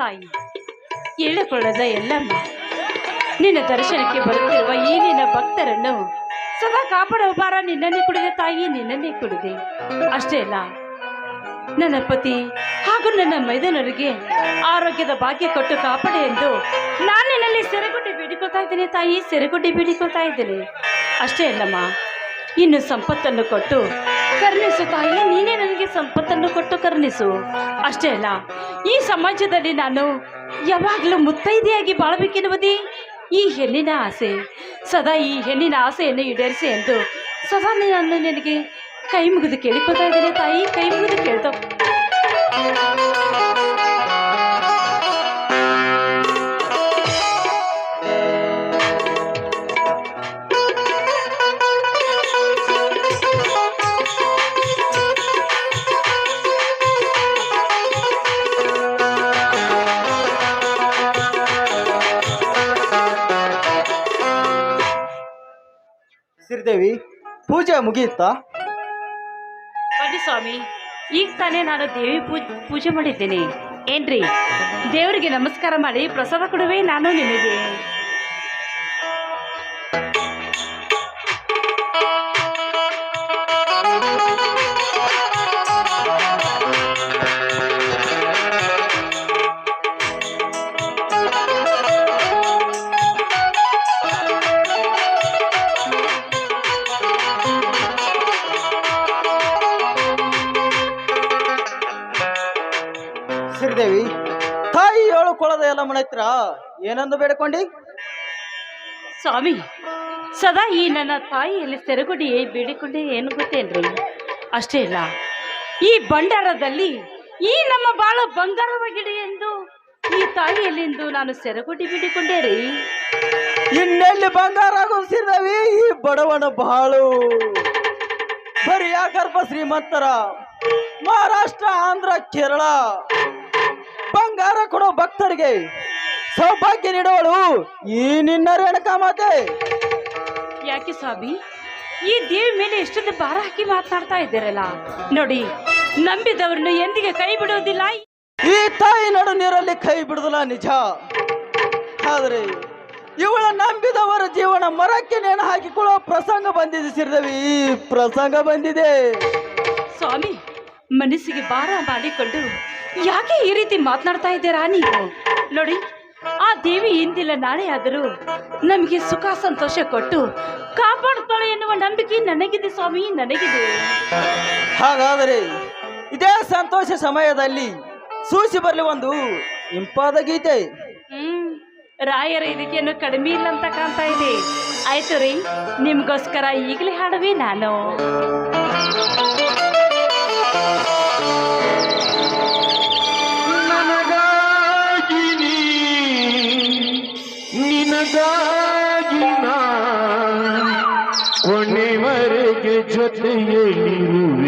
ತಾಯಿ. ಹೇಳಿಕೊಳ್ಳದ ಎಲ್ಲಮ್ಮ. ನಿನ್ನ ದರ್ಶನಕ್ಕೆ ಬರುತ್ತಿರುವ ಈ ನಿನ್ನ ಭಕ್ತರನ್ನು ಸದಾ ಕಾಪಾಡುವ ಭಾರ ನಿನ್ನನ್ನೇ ಕುಡಿದೆ ತಾಯಿ, ನಿನ್ನನ್ನೇ ಕುಡಿದೆ. ಅಷ್ಟೇ ಅಲ್ಲ, ನನ್ನ ಪತಿ ಹಾಗೂ ನನ್ನ ಮೈದನರಿಗೆ ಆರೋಗ್ಯದ ಭಾಗ್ಯ ಕೊಟ್ಟು ಕಾಪಾಡಿ ಎಂದು ನಾನು ನಿನ್ನಲ್ಲಿ ಸೆರೆಗುಡ್ಡಿ ಬೇಡಿಕೊಳ್ತಾ ಇದ್ದೀನಿ ತಾಯಿ, ಸೆರೆಗುಡ್ಡಿ ಬೇಡಿಕೊಳ್ತಾ ಇದ್ದೀನಿ. ಅಷ್ಟೇ ಅಲ್ಲಮ್ಮ, ಇನ್ನು ಸಂಪತ್ತನ್ನು ಕೊಟ್ಟು ಕರುಣಿಸು ತಾಯಿ, ನೀನೇ ನನಗೆ ಸಂಪತ್ತನ್ನು ಕೊಟ್ಟು ಕರುಣಿಸು. ಅಷ್ಟೇ ಅಲ್ಲ, ಈ ಸಮಾಜದಲ್ಲಿ ನಾನು ಯಾವಾಗಲೂ ಮುತ್ತೈದೆಯಾಗಿ ಬಾಳಬೇಕೆನ್ನುವುದೇ ಈ ಹೆಣ್ಣಿನ ಆಸೆ. ಸದಾ ಈ ಹೆಣ್ಣಿನ ಆಸೆಯನ್ನು ಈಡೇರಿಸಿ ಎಂದು ಸದಾ ನಾನು ನಿನಗೆ ಕೈ ಮುಗಿದು ಕೇಳಿಕೊಳ್ತಾ ಇದ್ದೇನೆ ತಾಯಿ, ಕೈ ಮುಗಿದು ಕೇಳ್ತಾ. ಶ್ರೀದೇವಿ, ಪೂಜೆ ಮುಗಿಯುತ್ತಾ? ಬನ್ನಿ ಸ್ವಾಮಿ, ಈಗ ತಾನೇ ನಾನು ದೇವಿ ಪೂಜೆ ಮಾಡಿದ್ದೇನೆ. ಏನ್ರಿ, ದೇವರಿಗೆ ನಮಸ್ಕಾರ ಮಾಡಿ ಪ್ರಸಾದ ಕೊಡುವೆ ನಾನು ನಿಮಗೆ. ಶ್ರೀದೇವಿ ತಾಯಿ ಏಳು ಕೊಳದ ಎಲ್ಲ ಹತ್ರ ಏನಂದು ಬೇಡ್ಕೊಂಡಿ? ಸ್ವಾಮಿ ಸದಾ ಈ ನನ್ನ ತಾಯಿಯಲ್ಲಿ ಸೆರಗುಡಿ ಬೇಡಿಕೊಂಡೆ ಏನು ಗೊತ್ತೇನ್ರಿ? ಅಷ್ಟೇ ಇಲ್ಲ ಈ ಭಂಡಾರದಲ್ಲಿ ಈ ನಮ್ಮ ಬಾಳ ಬಂಗಾರವಾಗಿಡಿ ಎಂದು ಈ ತಾಯಿಯಲ್ಲಿಂದು ನಾನು ಸೆರಗುಡಿ ಬಿಡಿಕೊಂಡೆ ರೀ. ಇನ್ನೆಲ್ಲಿ ಬಂಗಾರ ಆಗೋ ಈ ಬಡವನ ಬಾಳು. ಬರೀ ಗರ್ಭ ಶ್ರೀಮಂತರ ಮಹಾರಾಷ್ಟ್ರ ಆಂಧ್ರ ಕೇರಳ. ಬಂಗಾರ ಕೊಡೋ ಭಕ್ತರಿಗೆ ಸೌಭಾಗ್ಯ ನೀಡೋಳು ಈ ನಿನ್ನ ರೇಣುಕಾ ಮಾತೆ. ಯಾಕೆ ಸ್ವಾಮಿ? ಈ ದೇವಿ ಮೇಲೆ ಎಷ್ಟೊಂದು ಭಾರ ಹಾಕಿ ಮಾತನಾಡ್ತಾ ಇದ್ದೀರಲ್ಲ. ನೋಡಿ ನಂಬಿದವರನ್ನು ಎಂದಿಗೆ ಕೈ ಬಿಡುವುದಿಲ್ಲ. ಈ ತಾಯಿ ನಡು ನೀರಲ್ಲಿ ಕೈ ಬಿಡುದಿಲ್ಲ ನಿಜ. ಆದ್ರೆ ಇವಳ ನಂಬಿದವರ ಜೀವನ ಮರಕ್ಕೆ ನೇಣು ಹಾಕಿಕೊಳ್ಳೋ ಪ್ರಸಂಗ ಬಂದಿದೆ ಸಿರಿದೇವಿ ಈ ಪ್ರಸಂಗ ಬಂದಿದೆ. ಸ್ವಾಮಿ ಮನಸ್ಸಿಗೆ ಭಾರ ಮಾಡಿಕೊಂಡು ಯಾಕೆ ಈ ರೀತಿ ಮಾತನಾಡ್ತಾ ಇದ್ದೀರಾ ನೀವು? ನೋಡಿ ಆ ದೇವಿ ಹಿಂದಿಲ್ಲ ನಾಳೆ ಆದರೂ ನಮಗೆ ಸುಖ ಸಂತೋಷ ಕೊಟ್ಟು ಕಾಪಾಡ್ತಾಳೆ ಎನ್ನುವ ನಂಬಿಕೆ ನನಗಿದೆ ಸ್ವಾಮಿ ನನಗಿದೆ. ಹಾಗಾದರೆ ಇದೇ ಸಂತೋಷ ಸಮಯದಲ್ಲಿ ಸೂಸಿ ಬರಲಿ ಒಂದು ಇಂಪಾದ ಗೀತೆ. ಹ್ಮ್ ರಾಯರ ಇದಕ್ಕೇನು ಕಡಿಮೆ ಇಲ್ಲ ಅಂತ ಕಾಣ್ತಾ ಇದೆ. ಆಯ್ತು ರೀ ನಿಮ್ಗೋಸ್ಕರ ಈಗಲೇ ಹಾಡುವೆ ನಾನು. ನಿನಗಾಗಿ ನಾ ಕೊನೆವರೆಗೆ ಜೊತೆಯಲ್ಲಿರುವೆ ಆ,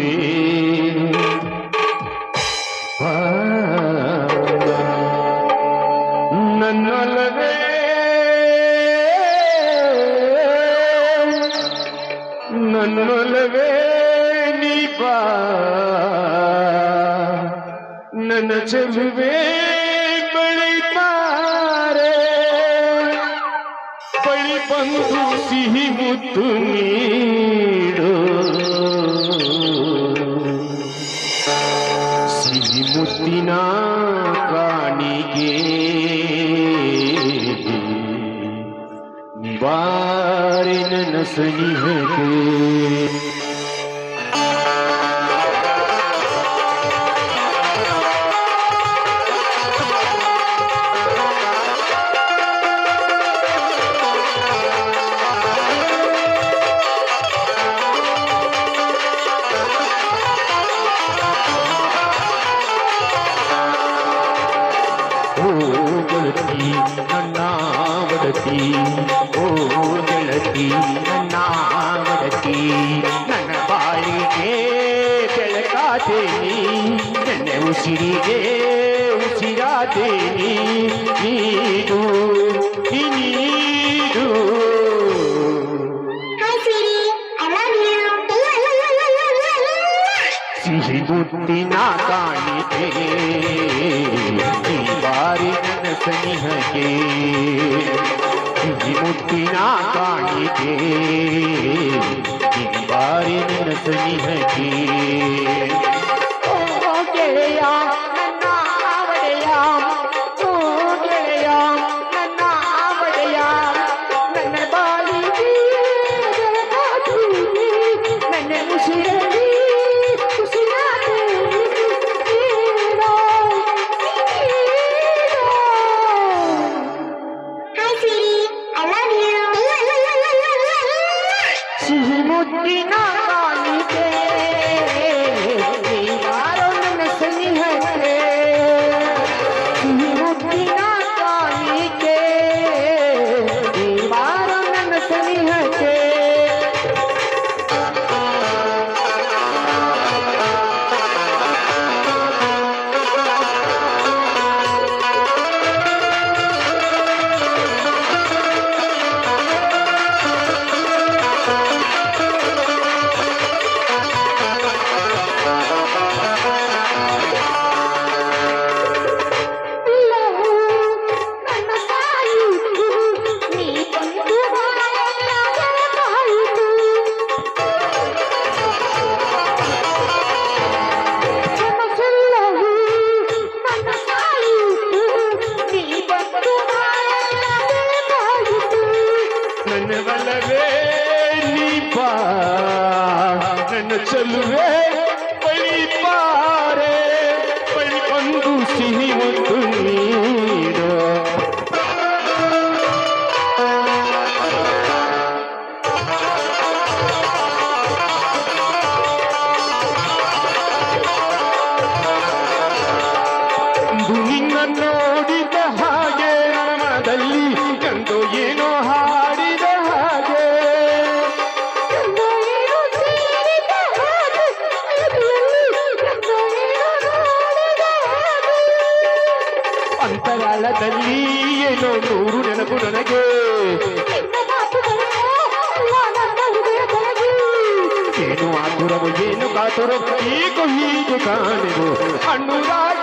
ತುರುಕ್ತಿ ಕೊಹಿ ದುಕಾನಿಗು ಅಣ್ಣು ರಾಜ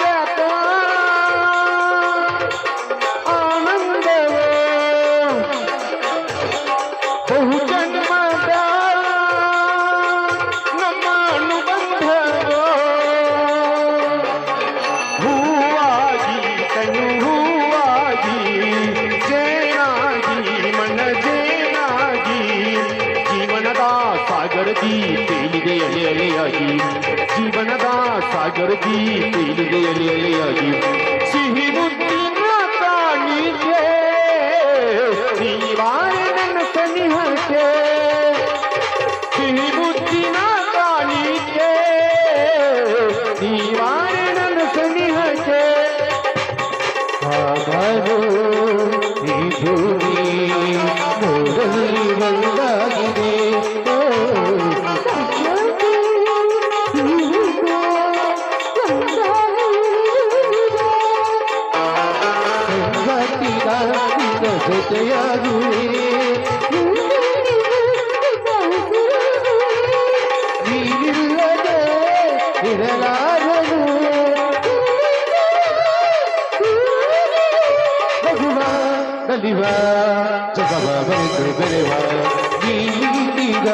你。ಬೆಳೆವ ಗೀತಿಗ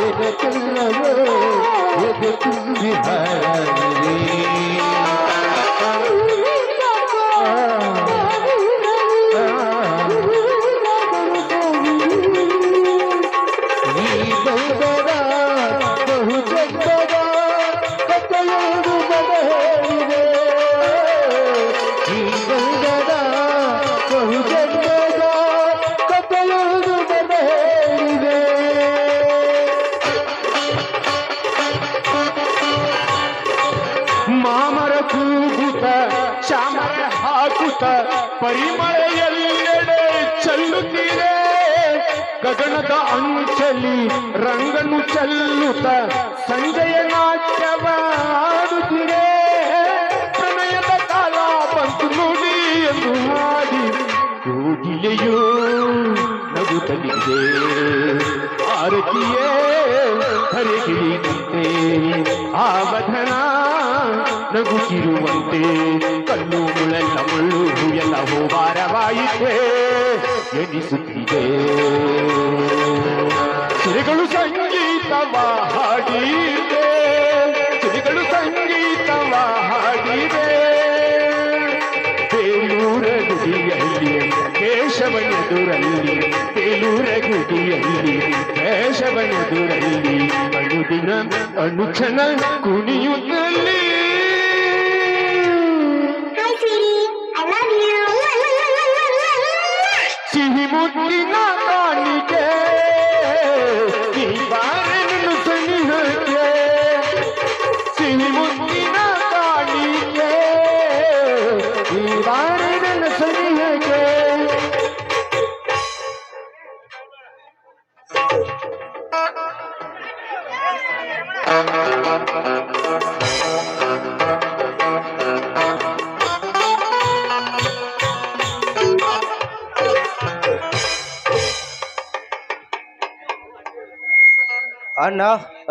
ಎದೆ ಕಲ್ಲವ ಎದೆ ತುಂಬಿಹಾರ ಸುತ ಪರಿಮಳೆಯಲ್ಲೆಡೆ ಚಲ್ಲುತ್ತಿದೆ ಗಗನದ ಅಂಚಲಿ ರಂಗನು ಚಲ್ಲುತ್ತ ಸಂಜೆಯ ನಾಟ್ಯವ ಆಡುತ್ತಿದೆ ಪ್ರಣಯದ ಕಾಲ ಬಂತು ನೋಡಿ ಎಂದು ಹಾಡಿ ಯೋಗಿಯೆಯೂ ನಗುತ್ತಲಿದೆ और किए हरे ಗಿರಿವಂತೆ ಆವಧನ ನಗುತ್ತಿರುವಂತೆ ಕಲ್ಲು ಮುಳೆಲ್ಲ ಮುಳ್ಳು ಎಲ್ಲ ಹೋಬಾರವಾಯಿತೆ ಎನಿಸುತ್ತಿದೆ ಸುರಿಗಳು ಸಂಗೀತವ ಹಾಡಿದೆ ಕೇಶವನೆದುರಲ್ಲಿ ಬೇಲೂರ ಗುಡಿಯಲ್ಲಿ ಕೇಶವನೆದುರಲ್ಲಿ ಅನುದಿನ ಅನುಕ್ಷಣ ಕುಣಿಯುತ್ತಲ್ಲಿ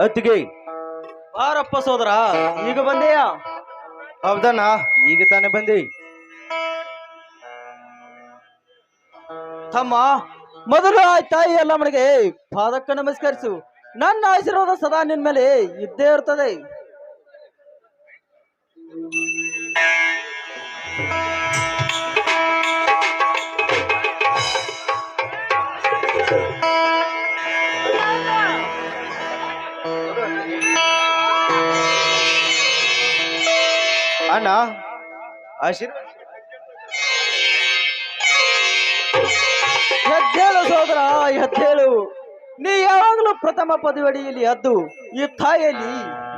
ಅತ್ತಿಗೆ. ಬಾರಪ್ಪ ಸೋದರ, ಈಗ ಬಂದೆಯ? ಹೌದಣ್ಣ, ಈಗ ತಾನೇ ಬಂದಿ. ತಮ್ಮ, ಮೊದಲು ಆ ತಾಯಿ ಎಲ್ಲ ಮನೆಗೆ ಪಾದಕ್ಕ ನಮಸ್ಕರಿಸು. ನನ್ನ ಆಶೀರ್ವಾದ ಸದಾ ನಿನ್ ಮೇಲೆ ಇದ್ದೇ ಇರ್ತದೆ. ಅಣ್ಣ? ಆಶೀರ್ವಾದ. ಎದ್ದೇಳು ಸೋದರ ಎದ್ದೇಳು ನೀ ಯಾವಾಗಲೂ ಪ್ರಥಮ ಪದವಡಿಯಲ್ಲಿ ಅದ್ದು, ಈ ತಾಯಿಯಲ್ಲಿ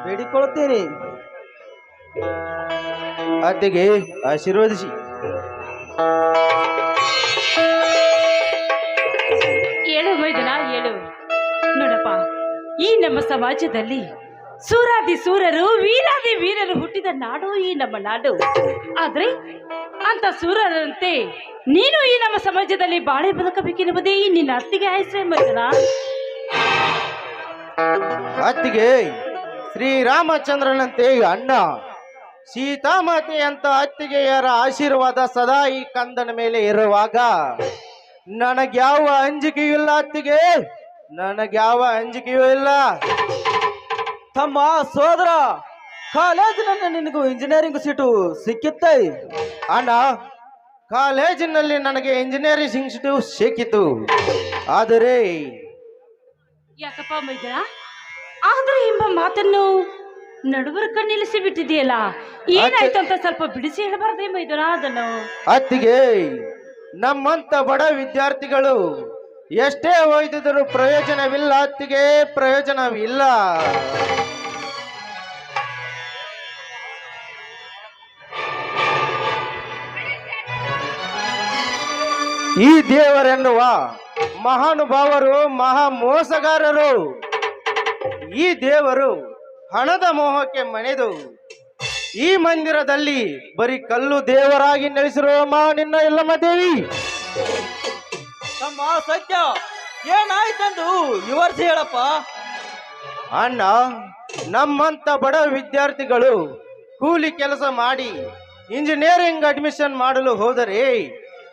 ಬೇಡಿಕೊಳ್ಳುತ್ತೇನೆ. ಅದಿಗೆ ಆಶೀರ್ವದಿಸಿ. ಹೇಳು ಮೈದನ ಹೇಳು ನೋಡಪ್ಪ, ಈ ನಮ್ಮ ಸಮಾಜದಲ್ಲಿ ಸೂರಾದಿ ಸೂರರು, ವೀರಾದಿ ವೀರರು ಹುಟ್ಟಿದ ನಾಡು ಈ ನಮ್ಮ ನಾಡು. ಆದ್ರೆ ಅಂತ ಸೂರರಂತೆ, ನೀನು ಈ ನಮ್ಮ ಸಮಾಜದಲ್ಲಿ ಬಾಳೆ ಬದುಕಬೇಕೆನ್ನುವುದೇ ಈ ನಿನ್ನ ಅತ್ತಿಗೆ ಆಯ್ಸೆ ಮಗನ ಅತ್ತಿಗೆ ಶ್ರೀರಾಮಚಂದ್ರನಂತೆ ಅಣ್ಣ. ಸೀತಾಮಾತೆಯಂತ ಅತ್ತಿಗೆಯರ ಆಶೀರ್ವಾದ ಸದಾ ಈ ಕಂದನ ಮೇಲೆ ಇರುವಾಗ. ನನಗ್ಯಾವ ಅಂಜಿಕೆಯೂ ಇಲ್ಲ ಅತ್ತಿಗೆ, ನನಗ್ಯಾವ ಅಂಜಿಕೆಯೂ ಇಲ್ಲ. ತಮ್ಮ ಸೋದರ ಕಾಲೇಜಿನಲ್ಲಿ ನಿನಗೂ ಇಂಜಿನಿಯರಿಂಗ್ ಸೀಟು ಸಿಕ್ಕಿತ್ತ? ಅಣ್ಣ ಕಾಲೇಜಿನಲ್ಲಿ ನನಗೆ ಇಂಜಿನಿಯರಿಂಗ್ ಸೀಟು ಸಿಕ್ಕಿತು. ಆದರೆ ಯಾಕಪ್ಪ ಆದ್ರೆ ಎಂಬ ಮಾತನ್ನು ನಡುವರ್ಕ ನಿಲ್ಲಿಸಿ ಬಿಟ್ಟಿದೆಯಲ್ಲ ಏನಾಯ್ತು ಅಂತ ಸ್ವಲ್ಪ ಬಿಡಿಸಿ ಹೇಳಬಾರ್ದೇ ಮೈದರಾ ಅದನ್ನು? ಅತ್ತಿಗೆ ನಮ್ಮಂತ ಬಡ ವಿದ್ಯಾರ್ಥಿಗಳು ಎಷ್ಟೇ ಓದಿದರೂ ಪ್ರಯೋಜನವಿಲ್ಲ ಅತ್ತಿಗೆ ಪ್ರಯೋಜನವಿಲ್ಲ. ಈ ದೇವರೆನ್ನುವ ಮಹಾನುಭಾವರು ಮಹಾ ಮೋಸಗಾರರು ಈ ದೇವರು ಹಣದ ಮೋಹಕ್ಕೆ ಮಣೆದು ಈ ಮಂದಿರದಲ್ಲಿ ಬರೀ ಕಲ್ಲು ದೇವರಾಗಿ ನೆಲೆಸಿರುವ ಮಾ ನಿನ್ನ ಎಲ್ಲಮ್ಮ ದೇವಿ. ತಮ್ಮ ಸತ್ಯ ಏನಾಯ್ತಂದು ವಿವರಿಸಿ ಹೇಳಪ್ಪ? ಅಣ್ಣ ನಮ್ಮಂತ ಬಡ ವಿದ್ಯಾರ್ಥಿಗಳು ಕೂಲಿ ಕೆಲಸ ಮಾಡಿ ಇಂಜಿನಿಯರಿಂಗ್ ಅಡ್ಮಿಷನ್ ಮಾಡಲು ಹೋದರೆ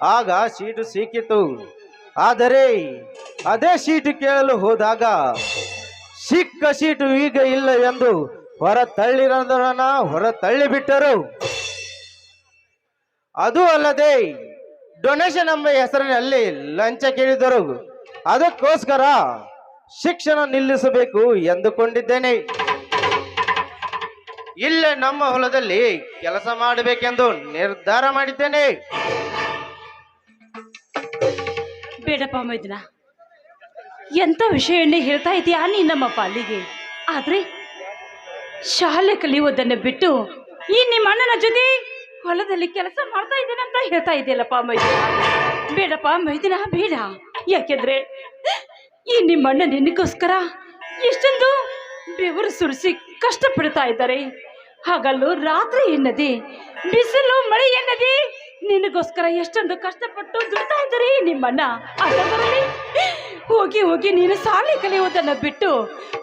ಆಗ ಸೀಟು ಸಿಕ್ಕಿತು. ಆದರೆ ಅದೇ ಸೀಟು ಕೇಳಲು ಹೋದಾಗ, ಸಿಕ್ಕ ಸೀಟು ಈಗ ಇಲ್ಲ ಎಂದು ಹೊರ ತಳ್ಳಿರೋದನ್ನ ಹೊರ ತಳ್ಳಿಬಿಟ್ಟರು. ಅದು ಅಲ್ಲದೆ ಡೊನೇಷನ್ ಎಂಬ ಹೆಸರಿನಲ್ಲಿ ಲಂಚ ಕೇಳಿದರು. ಅದಕ್ಕೋಸ್ಕರ ಶಿಕ್ಷಣ ನಿಲ್ಲಿಸಬೇಕು ಎಂದುಕೊಂಡಿದ್ದೇನೆ. ಇಲ್ಲೇ ನಮ್ಮ ಹೊಲದಲ್ಲಿ ಕೆಲಸ ಮಾಡಬೇಕೆಂದು ನಿರ್ಧಾರ ಮಾಡಿದ್ದೇನೆ. ಬೇಡಪ್ಪ ಮೈದಿನ. ಎಂಥ ವಿಷಯನ್ನೇ ಹೇಳ್ತಾ ಇದೆಯಾ ನೀ ನಮ್ಮ ಪಾಲಿಗೆ? ಆದ್ರೆ ಶಾಲೆ ಕಲಿಯೋದನ್ನು ಬಿಟ್ಟು ಈ ನಿಮ್ಮ ಅಣ್ಣನ ಜೊತೆ ಹೊಲದಲ್ಲಿ ಕೆಲಸ ಮಾಡ್ತಾ ಇದ್ದೇನೆ ಅಂತ ಹೇಳ್ತಾ ಇದೆಯಲ್ಲಪ್ಪ ಮೈದಿನ. ಬೇಡಪ್ಪ ಮೈದಿನ, ಬೇಡ. ಯಾಕೆಂದ್ರೆ ಈ ನಿಮ್ಮ ಅಣ್ಣ ನಿನಗೋಸ್ಕರ ಎಷ್ಟೊಂದು ಬೆವರು ಸುರಿಸಿ ಕಷ್ಟಪಡ್ತಾ ಇದ್ದಾರೆ. ಹಾಗಲ್ಲೂ ರಾತ್ರಿ ಎನ್ನದಿ, ಬಿಸಿಲು, ಮಳೆ ಎನ್ನದೆ ನಿನಗೋಸ್ಕರ ಎಷ್ಟೊಂದು ಕಷ್ಟಪಟ್ಟು ದುಡ್ತಾ ಇದ್ದಾರೆ ನಿಮ್ಮನ್ನ ಅದರಲ್ಲಿ ಹೋಗಿ ಹೋಗಿ ನೀನು ಶಾಲೆ ಕಲಿಯುವುದನ್ನ ಬಿಟ್ಟು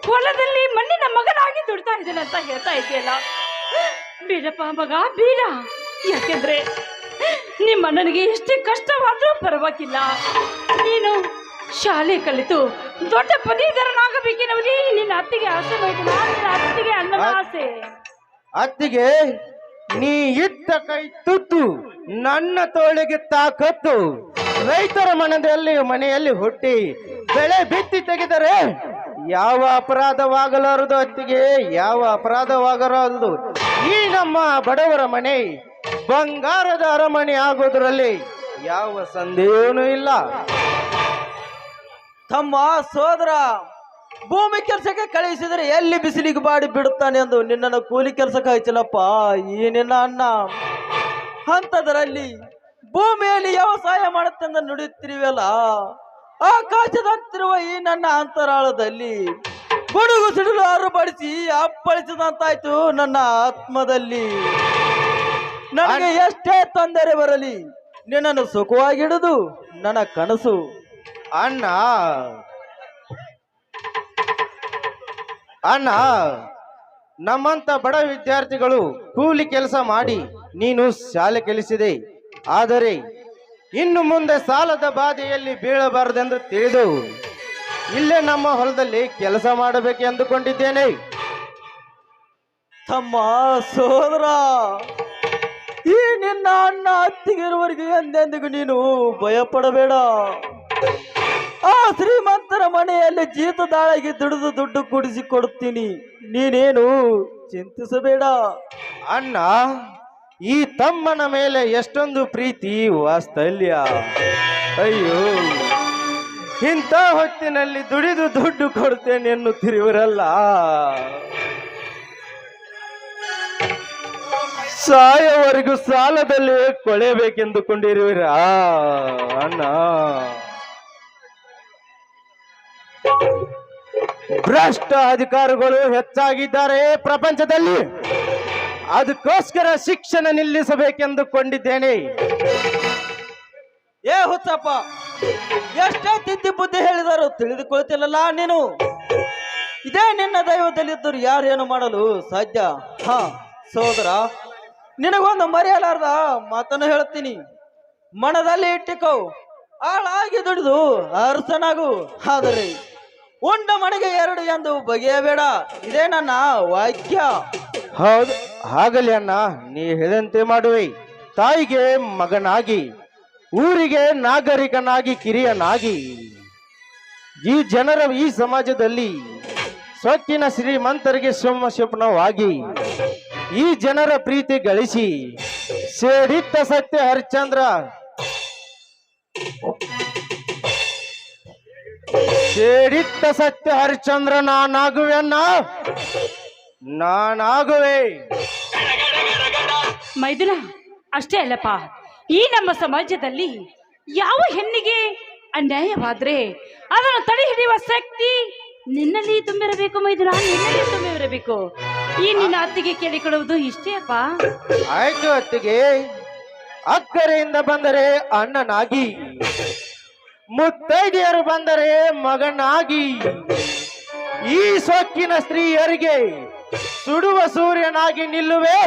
ಹೊಲದಲ್ಲಿ ಮಣ್ಣಿನ ಮಗನಾಗಿ ದುಡ್ತಾ ಇದ್ದೇನೆ ಅಂತ ಹೇಳ್ತಾ ಇದೆಯಲ್ಲ? ಬೀಡಪ್ಪ ಮಗ ಬೀಡ ಯಾಕೆಂದ್ರೆ ನಿಮ್ಮ ನನಗೆ ಎಷ್ಟೇ ಕಷ್ಟವಾದರೂ ಪರವಾಗಿಲ್ಲ. ನೀನು ಶಾಲೆ ಕಲಿತು ದೊಡ್ಡ ಪದವೀಧರನಾಗಬೇಕೆನ್ನುವುದೇ ನಿನ್ನ ಅತ್ತಿಗೆ ಆಸೆ ಬೇಕು ನಿನ್ನ ಅತ್ತಿಗೆ ಅಣ್ಣನ ಆಸೆ. ಅತ್ತಿಗೆ ನೀ ಇಟ್ಟ ಕೈ ತುತ್ತು, ನನ್ನ ತೋಳಿಗೆ ತಾಕತ್ತು ರೈತರ ಮನದಲ್ಲಿ ಮನೆಯಲ್ಲಿ ಹುಟ್ಟಿ ಬೆಳೆ ಬಿತ್ತಿ ತೆಗೆದರೆ ಯಾವ ಅಪರಾಧವಾಗಲಾರದು ಅತ್ತಿಗೆ? ಯಾವ ಅಪರಾಧವಾಗಲಾರದು? ಈ ನಮ್ಮ ಬಡವರ ಮನೆ, ಬಂಗಾರದ ಅರಮನೆ ಆಗೋದ್ರಲ್ಲಿ ಯಾವ ಸಂದೇಹನೂ ಇಲ್ಲ. ತಮ್ಮ ಸೋದರ ಭೂಮಿ ಕೆಲಸಕ್ಕೆ ಕಳಿಸಿದರೆ ಎಲ್ಲಿ ಬಿಸಿಲಿಗೆ ಬಾಡಿ ಬಿಡುತ್ತಾನೆ ಎಂದು ನಿನ್ನನ್ನು ಕೂಲಿ ಕೆಲಸಕ್ಕೆ ಹಚ್ಚಿಲ್ಲಪ್ಪ ಈ ನಿನ್ನ ಅಣ್ಣ ಅಂಥದ್ರಲ್ಲಿ ಭೂಮಿಯಲ್ಲಿ ವ್ಯವಸಾಯ ಮಾಡುತ್ತೆಂದು ನುಡಿಯುತ್ತಿರುವಲ್ಲ ಆಕಾಶದಂತಿರುವ ಈ ನನ್ನ ಅಂತರಾಳದಲ್ಲಿ ಗುಡುಗು ಸಿಡಿಲು ಅರುಬಡಿಸಿ ಅಪ್ಪಳಿಸಿದಂತಾಯ್ತು ನನ್ನ ಆತ್ಮದಲ್ಲಿ. ನನಗೆ ಎಷ್ಟೇ ತೊಂದರೆ ಬರಲಿ ನಿನ್ನನ್ನು ಸುಖವಾಗಿಡುದು ನನ್ನ ಕನಸು. ಅಣ್ಣ ಅಣ್ಣ, ನಮ್ಮಂತ ಬಡ ವಿದ್ಯಾರ್ಥಿಗಳು ಕೂಲಿ ಕೆಲಸ ಮಾಡಿ ನೀನು ಶಾಲೆ ಕಲಿಸಿದೆ. ಆದರೆ ಇನ್ನು ಮುಂದೆ ಸಾಲದ ಬಾಧೆಯಲ್ಲಿ ಬೀಳಬಾರದೆಂದು ತಿಳಿದು ಇಲ್ಲೇ ನಮ್ಮ ಹೊಲದಲ್ಲಿ ಕೆಲಸ ಮಾಡಬೇಕು ಎಂದುಕೊಂಡಿದ್ದೇನೆ. ತಮ್ಮ ಸೋದರ, ಈ ನಿನ್ನ ಅಣ್ಣ ಅತ್ತಿಗಿರುವವರೆಗೆ ಎಂದೆಂದಿಗೂ ನೀನು ಭಯಪಡಬೇಡ. ಆ ಶ್ರೀಮಂತರ ಮನೆಯಲ್ಲಿ ಜೀತದಾಳಾಗಿ ದುಡಿದು ದುಡ್ಡು ಕುಡಿಸಿ ಕೊಡುತ್ತೀನಿ ನೀನೇನು ಚಿಂತಿಸಬೇಡ. ಅಣ್ಣ, ಈ ತಮ್ಮನ ಮೇಲೆ ಎಷ್ಟೊಂದು ಪ್ರೀತಿ ವಾಸ್ತಲ್ಯ ಅಯ್ಯೋ, ಇಂಥ ಹೊತ್ತಿನಲ್ಲಿ ದುಡಿದು ದುಡ್ಡು ಕೊಡ್ತೇನೆ ಎನ್ನುತ್ತಿರುವರಲ್ಲ. ಸಾಯವರೆಗೂ ಸಾಲದಲ್ಲಿ ಕೊಳೆಬೇಕೆಂದುಕೊಂಡಿರುವಿರಾ ಅಣ್ಣ? ಭ್ರಷ್ಟ ಅಧಿಕಾರಿಗಳು ಹೆಚ್ಚಾಗಿದ್ದಾರೆ ಪ್ರಪಂಚದಲ್ಲಿ. ಅದಕ್ಕೋಸ್ಕರ ಶಿಕ್ಷಣ ನಿಲ್ಲಿಸಬೇಕೆಂದುಕೊಂಡಿದ್ದೇನೆ. ಏ ಹುಚ್ಚಪ್ಪ, ಎಷ್ಟೇ ತಿದ್ದಿ ಬುದ್ಧಿ ಹೇಳಿದರು ತಿಳಿದುಕೊಳ್ತಿಲ್ಲಲ್ಲ ನೀನು? ಇದೇ ನಿನ್ನ ದೈವದಲ್ಲಿದ್ದರು ಯಾರೇನು ಮಾಡಲು ಸಾಧ್ಯ? ಹಾ ಸೋದರ ನಿನಗೊಂದು ಮರೆಯಲಾರ್ದ ಮಾತನ್ನು ಹೇಳ್ತೀನಿ ಮನದಲ್ಲಿ ಇಟ್ಟಿಕೋ ಆಳಾಗಿ ದುಡಿದು ಅರ್ಸನಾಗು. ಆದರೆ ಉಂಡ ಮಡಿಗೆ ಎರಡು ಎಂದು ಬಗೆಯಬೇಡ. ಇದೇ ನನ್ನ ವಾಕ್ಯ. ಹೌದು ಆಗಲಿ ಅಣ್ಣ, ನೀ ಹೇಳಂತೆ ಮಾಡುವೆ. ತಾಯಿಗೆ ಮಗನಾಗಿ, ಊರಿಗೆ ನಾಗರಿಕನಾಗಿ, ಕಿರಿಯನಾಗಿ, ಈ ಜನರ ಈ ಸಮಾಜದಲ್ಲಿ ಸ್ವತ್ತಿನ ಶ್ರೀಮಂತರಿಗೆ ಶುಭವಾಗಿ ಈ ಜನರ ಪ್ರೀತಿ ಗಳಿಸಿ ಸೇಡಿತ್ತ ಸತ್ಯ ಹರಿಶ್ಚಂದ್ರ ಸೇಡಿತ್ತ ಸತ್ಯ ಹರಿಶ್ಚಂದ್ರ ನಾನಾಗುವೆ ಅಣ್ಣ ನಾನಾಗುವೆ. ಮೈದುನ ಅಷ್ಟೇ ಅಲ್ಲಪ್ಪ. ಈ ನಮ್ಮ ಸಮಾಜದಲ್ಲಿ ಯಾವ ಹೆಣ್ಣಿಗೆ ಅನ್ಯಾಯವಾದ್ರೆ ಅದನ್ನು ತಡೆ ಹಿಡಿಯುವ ಶಕ್ತಿ ನಿನ್ನಲ್ಲಿ ತುಂಬಿರಬೇಕು ಮೈದುನ ನಿನ್ನಲ್ಲಿ ತುಂಬಿರಬೇಕು. ಈ ನಿನ್ನ ಅತ್ತಿಗೆ ಕೇಳಿಕೊಳ್ಳುವುದು ಇಷ್ಟೇ ಅಪ್ಪ? ಆಯ್ತು ಅತ್ತಿಗೆ. ಅಕ್ಕರೆಯಿಂದ ಬಂದರೆ ಅಣ್ಣನಾಗಿ. ಮುತ್ತೈದೆಯರು ಬಂದರೆ ಮಗನಾಗಿ. ಈ ಸೊಕ್ಕಿನ ಸ್ತ್ರೀಯರಿಗೆ ಸುಡುವ ಸೂರ್ಯನಾಗಿ ನಿಲ್ಲುವೆ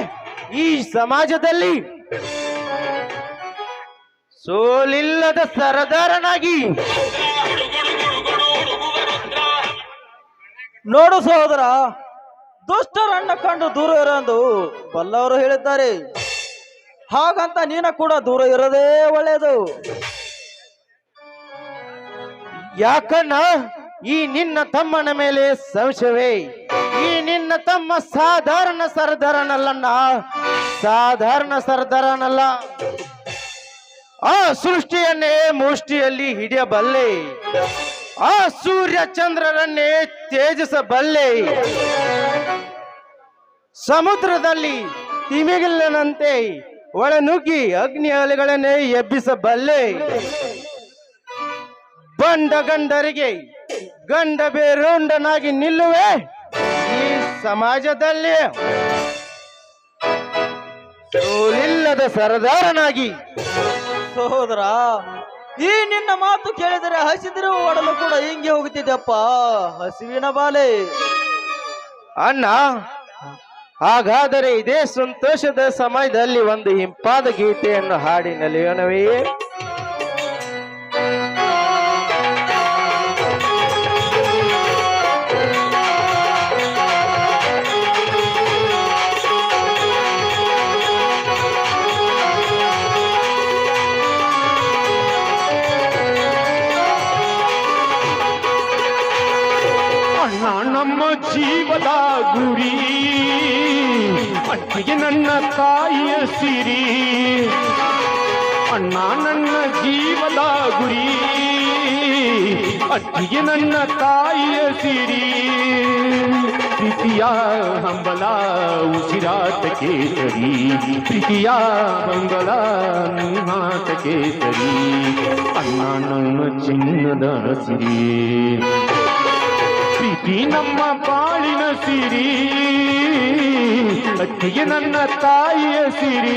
ಈ ಸಮಾಜದಲ್ಲಿ. ಸೋಲಿಲ್ಲದ ಸರದಾರನಾಗಿ. ನೋಡು ಸಹೋದರ ದುಷ್ಟರನ್ನ ಕಂಡು ದೂರ ಇರೋದು ಬಲ್ಲವರು ಹೇಳಿದ್ದಾರೆ. ಹಾಗಂತ ನೀನ ಕೂಡ ದೂರ ಇರೋದೇ ಒಳ್ಳೆಯದು. ಯಾಕಣ್ಣ? ಈ ನಿನ್ನ ತಮ್ಮನ ಮೇಲೆ ಸಂಶಯವೇ? ಈ ನಿನ್ನ ತಮ್ಮ ಸಾಧಾರಣ ಸರದಾರನಲ್ಲಣ್ಣ. ಸಾಧಾರಣ ಸರದಾರನಲ್ಲ. ಆ ಸೃಷ್ಟಿಯನ್ನೇ ಮುಷ್ಟಿಯಲ್ಲಿ ಹಿಡಿಯಬಲ್ಲೆ. ಆ ಸೂರ್ಯ ಚಂದ್ರರನ್ನೇ ತೇಜಿಸಬಲ್ಲೆ ಸಮುದ್ರದಲ್ಲಿ ತಿಮಿಗಿಲ್ಲನಂತೆ ಒಳನುಗ್ಗಿ ಅಗ್ನಿ ಅಲೆಗಳನ್ನೇ ಎಬ್ಬಿಸಬಲ್ಲೆ. ಬಂಡ ಗಂಡರಿಗೆ ಗಂಡ ಬೇರುಂಡನಾಗಿ ನಿಲ್ಲುವೆ ಈ ಸಮಾಜದಲ್ಲಿ. ಸೋಲಿಲ್ಲದ ಸರದಾರನಾಗಿ. ಸಹೋದರ ಈ ನಿನ್ನ ಮಾತು ಕೇಳಿದರೆ ಹಸಿದಿರುವ ಒಡಲು ಕೂಡ ಹಿಂಗೆ ಹೋಗುತ್ತಿದ್ದಪ್ಪ ಹಸಿವಿನ ಬಾಲೆ. ಅಣ್ಣ ಹಾಗಾದರೆ ಇದೇ ಸಂತೋಷದ ಸಮಯದಲ್ಲಿ ಒಂದು ಹಿಂಪಾದ ಗೀತೆಯನ್ನು ಹಾಡಿ ನಲಿಯೋಣವೇ. ಜೀವದ ಗುರಿ ಅತ್ತಿಗೆ ನನ್ನ ತಾಯಿಯ ಸಿರಿ ಅಣ್ಣ ನನ್ನ ಜೀವದ ಗುರಿ ಅತ್ತಿಗೆ ನನ್ನ ತಾಯಿಯ ಸಿರಿ ಪ್ರೀತಿಯ ಹಂಬಲ ಉಸಿರಾಟಕ್ಕೆ ಸರಿ ಪ್ರೀತಿಯ ಹಂಬಲ ಮಾತಕ್ಕೆ ಸರಿ ಅಣ್ಣ ನನ್ನ ಚಿನ್ನದ ಸಿರಿ ಪ್ರೀತಿ ನಮ್ಮ ಬಾಳಿನ ಸಿರಿ ಅಕ್ಕಿಗೆ ನನ್ನ ತಾಯಿಯ ಸಿರಿ.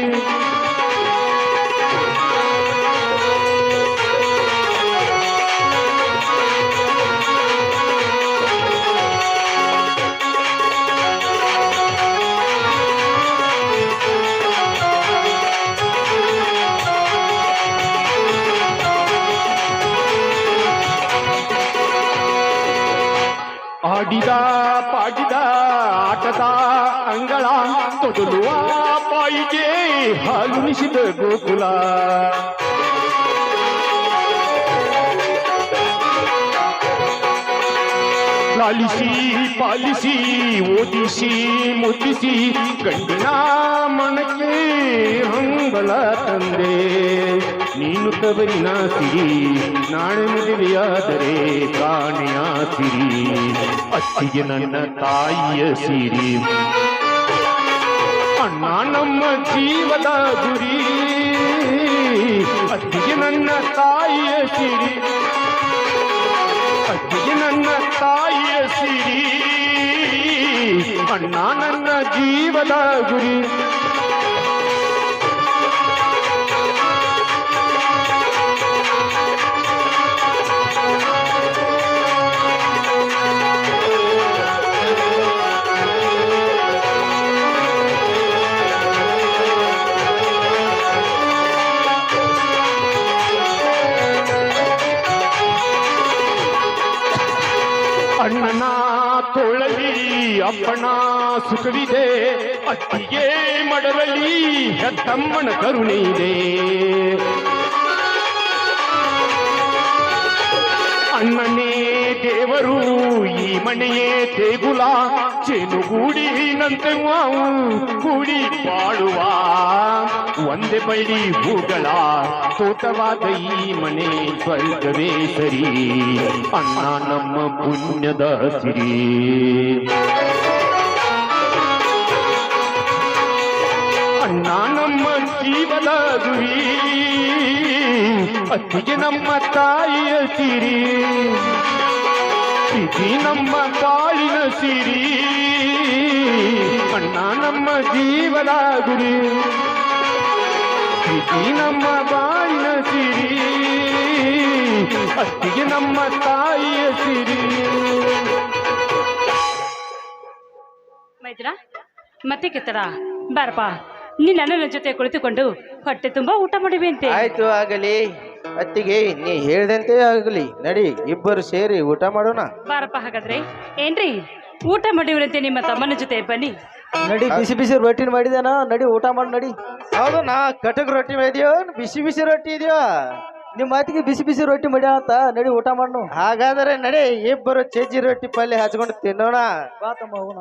ಆಡಿದ ಪಾಡಿದ ಆಟದ ಅಂಗಳ ತೊದಲುವ ಬಾಯಿಗೆ ಹಾಲುಣಿಸಿದ ಗೋಕುಲ ಲಾಲಿಸಿ ಪಾಲಿಸಿ ಓದಿಸಿ ಮುದ್ದಿಸಿ ಗಂಡಿನ ಮನಕ್ಕೆ ಹಂಬಲ ತಂದೆ ನೀನು ತವರಿನ ಸಿರಿ ನಾಳೆ ಮದುವೆಯಾದರೆ ಕಾಣೆಯ ಸಿರಿ ಅತ್ತಿಗೆ ನನ್ನ ತಾಯಿಯ ಸಿರಿ ಅಣ್ಣ ನಮ್ಮ ಜೀವದ ಗುರಿ ಅತ್ತಿಗೆ ನನ್ನ ತಾಯಿಯ ಸಿರಿ ಅತ್ತಿಗೆ ನನ್ನ ತಾಯಿಯ ಸಿರಿ ಅಣ್ಣ ನನ್ನ ಜೀವದ ಗುರಿ ಅಪ್ಪನ ಸುಖವಿದೆ ಅತ್ತಿಗೆ ಮಡಲಲ್ಲಿ ಹೆತ್ತಮ್ಮನ ಕರುಣೆ ಇದೆ ಅಣ್ಣನೇ ದೇವರು ಈ ಮನೆಯೇ ದೇಗುಲ ಚೆನುಗೂಡಿ ನಂತೆ ಮಾವು ಕೂಡಿ ಬಾಳುವ ಒಂದೇ ಬಳ್ಳಿ ಹೂಗಳ ತೋಟವಾದ ಈ ಮನೆ ಸ್ವರ್ಗವೇ ಸರಿ ಅಣ್ಣ ನಮ್ಮ ಪುಣ್ಯದ ಸಿರಿ ಅಣ್ಣ ನಮ್ಮ ಜೀವದ ಗುರಿ ಅತ್ತಿಗೆ ನಮ್ಮ ತಾಯಿಯ ಸಿರಿ ಸಿರಿ ನಮ್ಮ ತಾಳಿನ ಸಿರಿ ಅಣ್ಣ ನಮ್ಮ ಜೀವದ ಗುರಿ ಸಿರಿ ನಮ್ಮ ಬಾಳಿನ ಸಿರಿ ಅತ್ತಿಗೆ ನಮ್ಮ ತಾಯಿಯ ಸಿರಿ ಮೈತ್ರ, ಮತ್ತೆ ಕೆತ್ತರ ಬಾರಪ್ಪ. ನೀನ್ ನನ್ನ ಜೊತೆ ಕುಳಿತುಕೊಂಡು ಹೊಟ್ಟೆ ತುಂಬಾ ಊಟ ಮಾಡಿವೆ ಆಯ್ತು ಆಗಲಿ. ಅತ್ತಿಗೆ ನೀ ಹೇಳ್ದಂತೆ ಆಗಲಿ. ನಡಿ ಇಬ್ಬರು ಸೇರಿ ಊಟ ಮಾಡೋಣ. ಬಾರಪ್ಪ ಹಾಗಾದ್ರೆ. ಏನ್ರಿ? ಊಟ ಮಾಡಿವ್ರಂತೆ ನಿಮ್ಮ ತಮ್ಮನ ಜೊತೆ ಬನ್ನಿ. ನಡಿ ಬಿಸಿ ಬಿಸಿ ರೊಟ್ಟಿನ ಮಾಡಿದಾನ? ನಡಿ ಊಟ ಮಾಡಿ ನಡಿ. ಹೌದು ನಾ ಕಟಕ್ ರೊಟ್ಟಿ ಮಾಡಿದ್ಯೋ? ಬಿಸಿ ಬಿಸಿ ರೊಟ್ಟಿ ಇದೆಯೋ? ನಿಮ್ಮ ಮಾತಿಗೆ ಬಿಸಿ ಬಿಸಿ ರೊಟ್ಟಿ ಮಾಡ್ಯ ಅಂತ. ನಡಿ ಊಟ ಮಾಡ್ನು. ಹಾಗಾದರೆ ನಡಿ ಇಬ್ಬರು ಚೇಜಿ ರೊಟ್ಟಿ ಪಲ್ಯ ಹಚ್ಕೊಂಡು ತಿನ್ನೋಣ. ಬಾ ತಮ್ಮ ಹೋಗೋಣ.